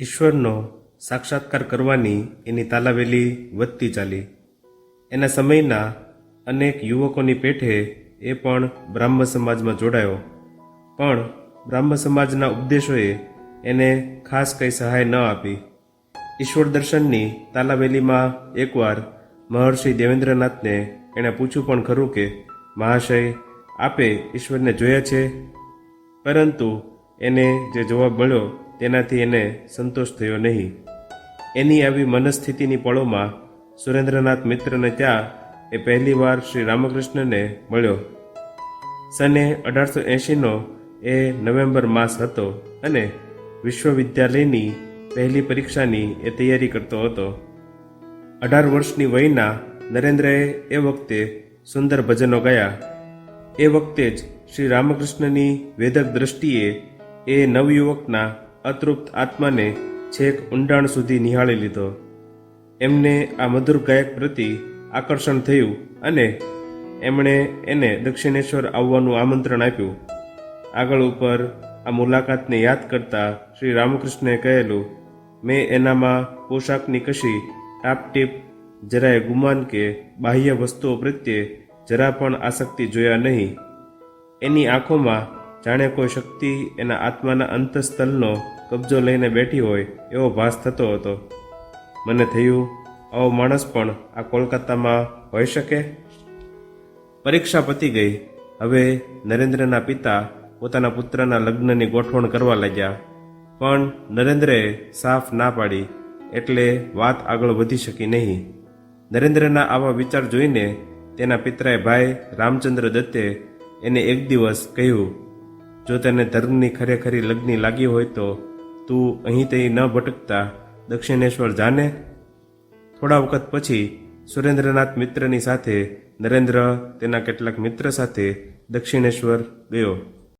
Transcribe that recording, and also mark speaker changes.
Speaker 1: ઈશ્વરનો સાક્ષાત્કાર કરવાની એની તાલાવેલી વધતી ચાલી. એના સમયના અનેક યુવકોની પેઠે એ પણ બ્રાહ્મ સમાજમાં જોડાયો. પણ બ્રાહ્મ સમાજના ઉપદેશોએ એને ખાસ કંઈ સહાય ન આપી. ઈશ્વર દર્શનની તાલાવેલીમાં એકવાર મહર્ષિ દેવેન્દ્રનાથને એણે પૂછ્યું પણ ખરું કે, મહાશય, આપે ઈશ્વરને જોયા છે? પરંતુ એને જે જવાબ મળ્યો તેનાથી એને સંતોષ થયો નહીં. એની આવી મનસ્થિતિની પળોમાં સુરેન્દ્રનાથ મિત્રને ત્યાં એ પહેલીવાર શ્રી રામકૃષ્ણને મળ્યો. સને અઢારસો એંશીનો એ નવેમ્બર માસ હતો અને વિશ્વવિદ્યાલયની પહેલી પરીક્ષાની એ તૈયારી કરતો હતો. અઢાર વર્ષની વયના નરેન્દ્રએ એ વખતે સુંદર ભજનો ગાયા. એ વખતે જ શ્રી રામકૃષ્ણની વેદક દ્રષ્ટિએ એ નવયુવકના અતૃપ્ત આત્માને છેક ઊંડાણ સુધી નિહાળી લીધો. એમને આ મધુર ગાયક પ્રતિ આકર્ષણ થયું અને એમણે એને દક્ષિણેશ્વર આવવાનું આમંત્રણ આપ્યું. આગળ ઉપર આ મુલાકાતને યાદ કરતા શ્રી રામકૃષ્ણે કહેલું, મેં એનામાં પોશાકની કશી ટાપટીપ, જરાય ગુમાન કે બાહ્ય વસ્તુઓ પ્રત્યે જરા પણ આસક્તિ જોયા નહીં. એની આંખોમાં જાણે કોઈ શક્તિ એના આત્માના અંતઃસ્થલનો કબજો લઈને બેઠી હોય એવો ભાસ થતો હતો. મને થયું, આવો માણસ પણ આ કોલકાતામાં હોઈ શકે? પરીક્ષા પતી ગઈ. હવે નરેન્દ્રના પિતા પોતાના પુત્રના લગ્નની ગોઠવણ કરવા લાગ્યા. પણ નરેન્દ્રએ સાફ ના પાડી, એટલે વાત આગળ વધી શકી નહીં. નરેન્દ્રના આવા વિચાર જોઈને તેના પિતરાએ ભાઈ રામચંદ્ર દત્તે એને એક દિવસ કહ્યું જો તને ધર્મની ખરેખરી લગ્ની લાગી હોય તો તું અહીં તે ન ભટકતા. દક્ષિણેશ્વર જાને. થોડા વખત પછી સુરેન્દ્રનાથ મિત્રની સાથે નરેન્દ્ર તેના કેટલાક મિત્ર સાથે દક્ષિણેશ્વર ગયો.